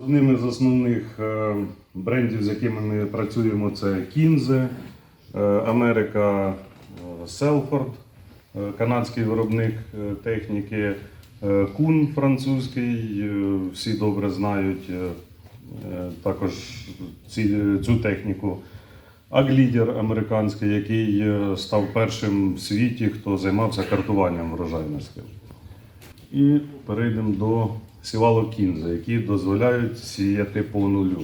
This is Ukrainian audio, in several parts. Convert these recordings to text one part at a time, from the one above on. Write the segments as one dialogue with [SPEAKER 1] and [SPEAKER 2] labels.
[SPEAKER 1] Одним із основних е, брендів, з якими ми працюємо, це Кінзе, е, Америка, е, Селфорд, канадський виробник техніки, Кун французький, всі добре знають також цю техніку. Аглідер американський, який став першим в світі, хто займався картуванням врожайності. І перейдемо до сівалок Кінза, які дозволяють сіяти по нулю.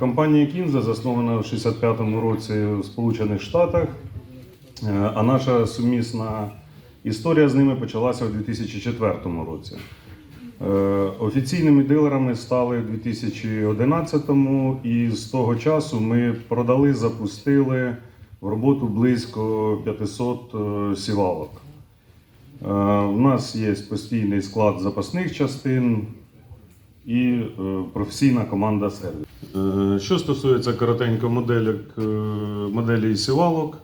[SPEAKER 1] Компанія Кінза заснована в 65-му році в Сполучених Штатах, е, а наша сумісна історія з ними почалася у 2004 році. Е, Офіційними дилерами стали в 2011-му, і з того часу ми продали, запустили в роботу близько 500 е, сівалок. Е, У нас є постійний склад запасних частин і е, професійна команда сервіс. Е, Що стосується коротенько е, моделей сівалок,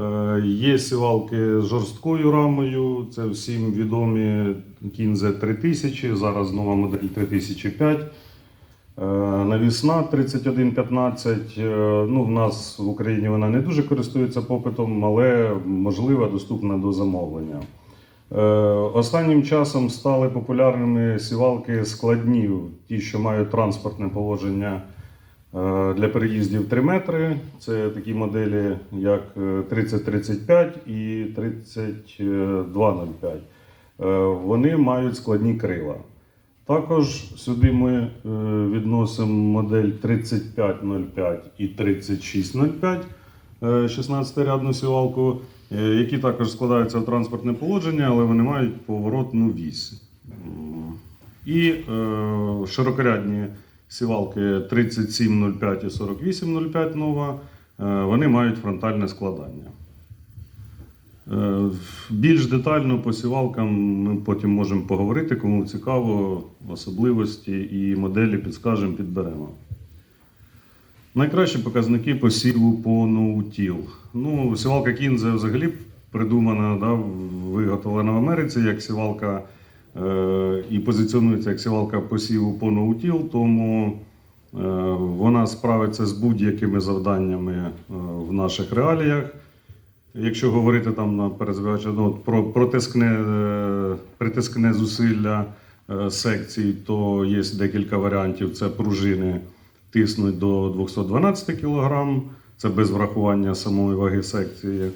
[SPEAKER 1] е, є сівалки з жорсткою рамою, це всім відомі Кінзе 3000, зараз нова модель 3005. Е, Навісна 3115. е, Ну, в нас в Україні вона не дуже користується попитом, але можлива, доступна до замовлення. Е, Останнім часом стали популярними сівалки складні, ті, що мають транспортне положення е, для переїздів 3 метри. Це такі моделі, як е, 3035 і 3205. Е, Вони мають складні крила. Також сюди ми е, відносимо модель 3505 і 3605, е, 16-рядну сівалку, е, які також складаються в транспортне положення, але вони мають поворотну вісь. І е, широкорядні сівалки 3705 і 4805 нова, е, вони мають фронтальне складання. Е, Більш детально по сівалкам ми потім можемо поговорити, кому цікаво, особливості і моделі підскажемо, підберемо. Найкращі показники посіву по ноутіл. Ну, сівалка Кінзе взагалі придумана, да, виготовлена в Америці як сівалка е, і позиціонується як сівалка посіву по ноутіл, тому е, вона справиться з будь-якими завданнями е, в наших реаліях. Якщо говорити там на ну, про протискне, е, притискне зусилля е, секцій, то є декілька варіантів. Це пружини тиснуть до 212 кг, це без врахування самої ваги секції.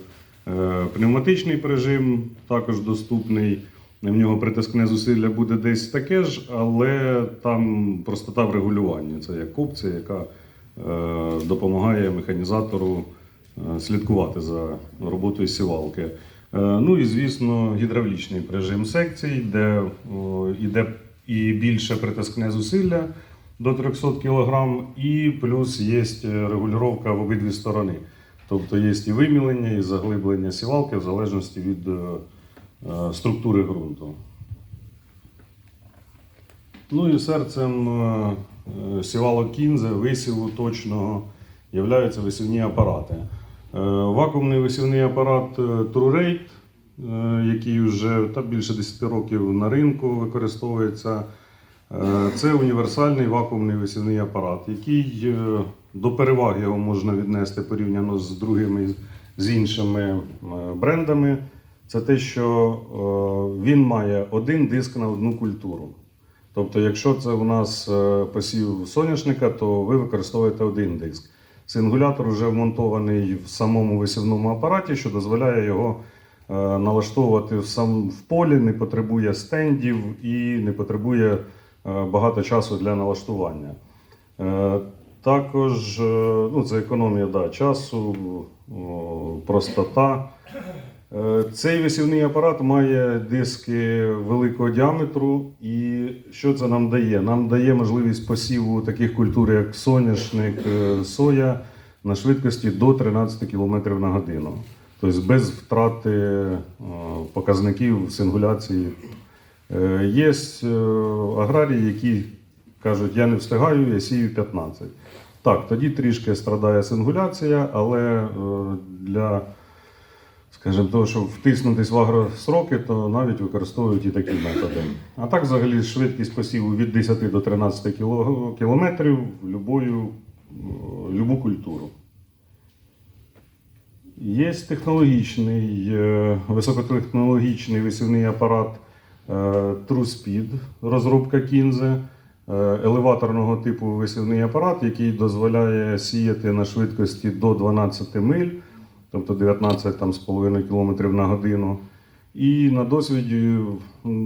[SPEAKER 1] Е, Пневматичний прижим також доступний. В нього притискне зусилля буде десь таке ж, але там простота в регулюванні. Це як опція, яка е, допомагає механізатору е, слідкувати за роботою сівалки. Ну і звісно, гідравлічний прижим секцій, де о, іде і більше притискне зусилля до 300 кг, і плюс є регулювання в обидві сторони. Тобто є і вимілення, і заглиблення сівалки в залежності від е, е, структури ґрунту. Ну і серцем е, е, сівалок кінзе, висіву точного являються висівні апарати. Е, Вакуумний висівний апарат е, TrueRate, е, який вже та більше 10 років на ринку використовується. Е, Це універсальний вакуумний висівний апарат, який е, до переваги його можна віднести порівняно з другими з іншими е, брендами. Це те, що він має один диск на одну культуру. Тобто, якщо це у нас посів соняшника, то ви використовуєте один диск. Сингулятор вже вмонтований в самому висівному апараті, що дозволяє його налаштовувати в, сам, в полі, не потребує стендів і не потребує багато часу для налаштування. Е, Також е, ну, це економія да, часу, простота. Е, Цей висівний апарат має диски великого діаметру, і що це нам дає? Нам дає можливість посіву таких культур, як соняшник, е, соя на швидкості до 13 км на годину. Тобто без втрати е, показників сингуляції. Е, Є е, аграрії, які кажуть, я не встигаю, я сію 15. Так, тоді трішки страдає сингуляція, але е, для скажімо, того, щоб втиснутись в агросроки, то навіть використовують і такі методи. А так, взагалі, швидкість посіву від 10 до 13 кіло- кілометрів любою, любу культуру. Є технологічний, високотехнологічний висівний апарат е, TrueSpeed, розробка Кінзе, е, елеваторного типу висівний апарат, який дозволяє сіяти на швидкості до 12 миль, тобто 19,5 км на годину. І на досвіді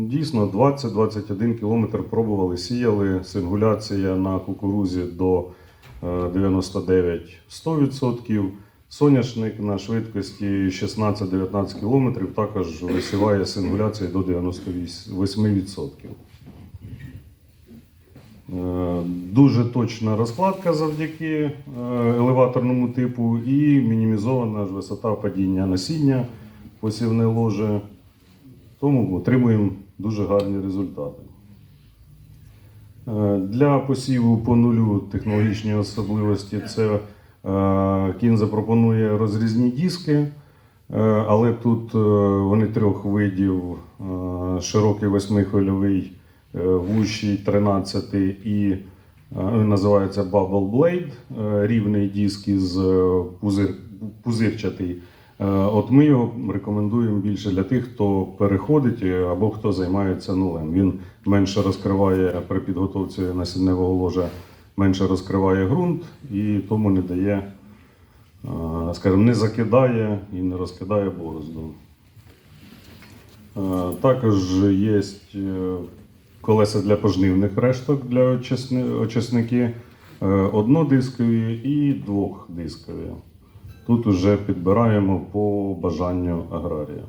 [SPEAKER 1] дійсно 20-21 км пробували, сіяли. Сингуляція на кукурузі до е, 99-100%. Соняшник на швидкості 16-19 км також висіває сингуляції до 98%. Е, Дуже точна розкладка завдяки е, елеваторному типу і мінімізована ж висота падіння насіння посівне ложе. Тому отримуємо дуже гарні результати. Е, Для посіву по нулю технологічні особливості це е, кін запропонує розрізні диски, е, але тут е, вони трьох видів: широкий восьмихвильовий, вущий 13 і він називається Bubble Blade, рівний диск із пузир, пузирчатий. От ми його рекомендуємо більше для тих, хто переходить або хто займається нулем. Він менше розкриває при підготовці насінневого ложа, менше розкриває ґрунт і тому не дає, е, скажімо, не закидає і не розкидає борозду. Е, Також є колеса для пожнивних решток для очисни- очисники, е, однодискові і двохдискові. Тут вже підбираємо по бажанню аграрія.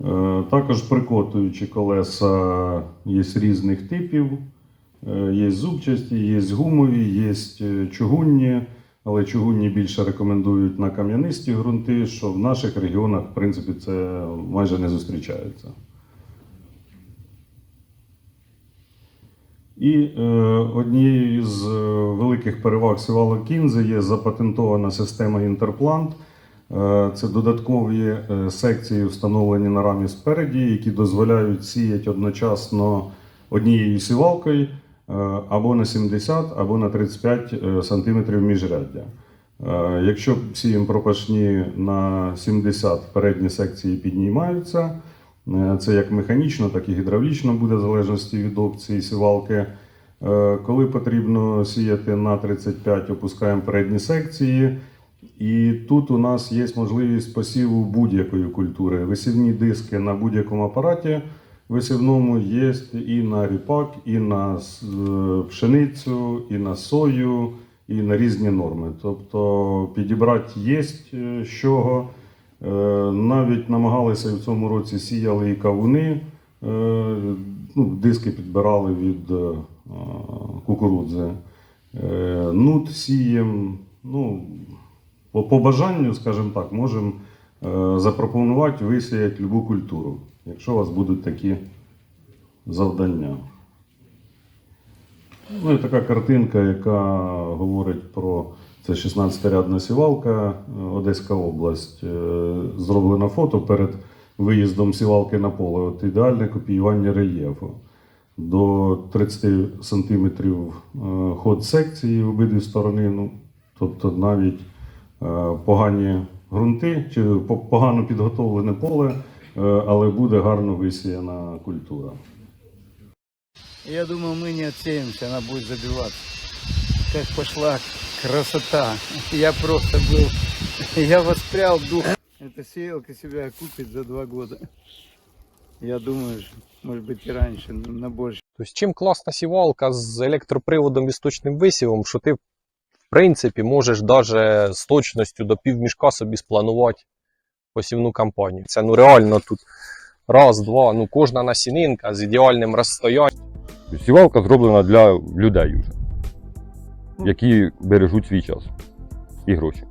[SPEAKER 1] Е, Також прикотуючі колеса є різних типів. Е, Є зубчасті, є гумові, є е, чугунні, але чугунні більше рекомендують на кам'янисті ґрунти, що в наших регіонах, в принципі, це майже не зустрічається. І е, однією з е, великих переваг сівалок Кінзи є запатентована система Інтерплант. Це додаткові секції, встановлені на рамі спереді, які дозволяють сіяти одночасно однією сівалкою або на 70, або на 35 е, сантиметрів міжряддя. Е, Якщо сіємо пропашні на 70, передні секції піднімаються. Е, Це як механічно, так і гідравлічно буде в залежності від опції сівалки. Е, Коли потрібно сіяти на 35, опускаємо передні секції. І тут у нас є можливість посіву будь-якої культури. Висівні диски на будь-якому апараті висівному є і на ріпак, і на е, пшеницю, і на сою, і на різні норми. Тобто підібрати є е, з чого. Е, Навіть намагалися в цьому році сіяли і кавуни, ну, диски підбирали від кукурудзи. Нут сієм. Ну, по, бажанню, скажімо так, можемо запропонувати висіяти любу культуру, якщо у вас будуть такі завдання. Ну і така картинка, яка говорить про це 16-рядна сівалка, Одеська область. Е, Зроблено фото перед виїздом сівалки на поле. От ідеальне копіювання рельєфу. До 30 сантиметрів е, ход секції в обидві сторони. Ну, тобто навіть е, погані ґрунти чи погано підготовлене поле, але буде гарно висіяна культура.
[SPEAKER 2] Я думаю, мы не отсеемся, она будет забиваться. Как пошла красота. Я просто был, я воспрял дух. Эта сеялка себя окупит за два года. Я думаю, что, может быть и раньше, на больше.
[SPEAKER 3] Тобто, чим класна сівалка з електроприводом і з точним висівом, що ти, в принципі, можеш даже з точністю до півмішка собі спланувати посівну кампанію. Це ну реально тут раз, два, ну кожна насінинка з ідеальним розстоянням.
[SPEAKER 4] Сівалка зроблена для людей вже, які бережуть свій час і гроші.